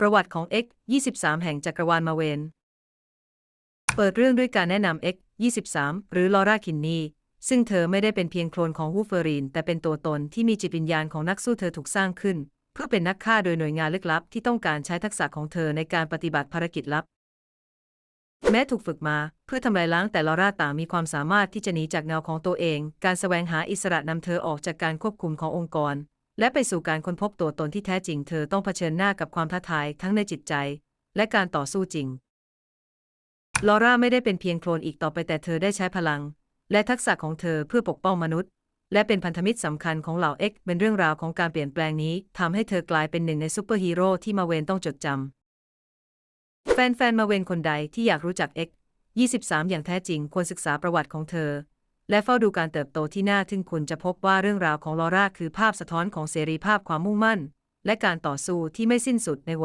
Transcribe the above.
ประวัติของ X 23 แห่งจักรวาลมาเวน เปิดเรื่องด้วยการแนะนำ X 23 หรือลอร่าคินนีซึ่งเธอไม่ได้เป็นเพียงโคลนของวูฟเฟอรีน แต่เป็นตัวตนที่มีจิตวิญญาณของนักสู้เธอถูกสร้างขึ้น เพื่อเป็นนักฆ่าโดยหน่วยงานลึกลับ ที่ต้องการใช้ทักษะของเธอในการปฏิบัติภารกิจลับ แม้ถูกฝึกมาเพื่อทำลายล้างแต่ลอร่าต่างมีความสามารถที่จะหนีจากแนวของตัวเอง การแสวงหาอิสระนำเธอออกจากการควบคุมขององค์กร และไปสู่การค้นพบตัวตนที่แท้จริง เธอต้องเผชิญหน้ากับความท้าทายทั้งในจิตใจ และการต่อสู้จริง ลอร่าไม่ได้เป็นเพียงโคลนอีกต่อไปแต่เธอได้ใช้พลัง และทักษะของเธอเพื่อปกป้องมนุษย์ และเป็นพันธมิตรสำคัญของเหล่า X เป็นเรื่องราวของการเปลี่ยนแปลงนี้ทำให้เธอกลายเป็นหนึ่งในซูเปอร์ฮีโร่ที่มาเวนต้องจดจำแฟนๆมาเวนคนใดที่อยากรู้จัก X 23 อย่างแท้จริงควรศึกษาประวัติของเธอ และเฝ้าดูการเติบโตที่น่าทึ่งคุณจะพบว่าเรื่องราวของลอร่าคือภาพสะท้อนของเสรีภาพความมุ่งมั่น และการต่อสู้ที่ไม่สิ้นสุดในหัว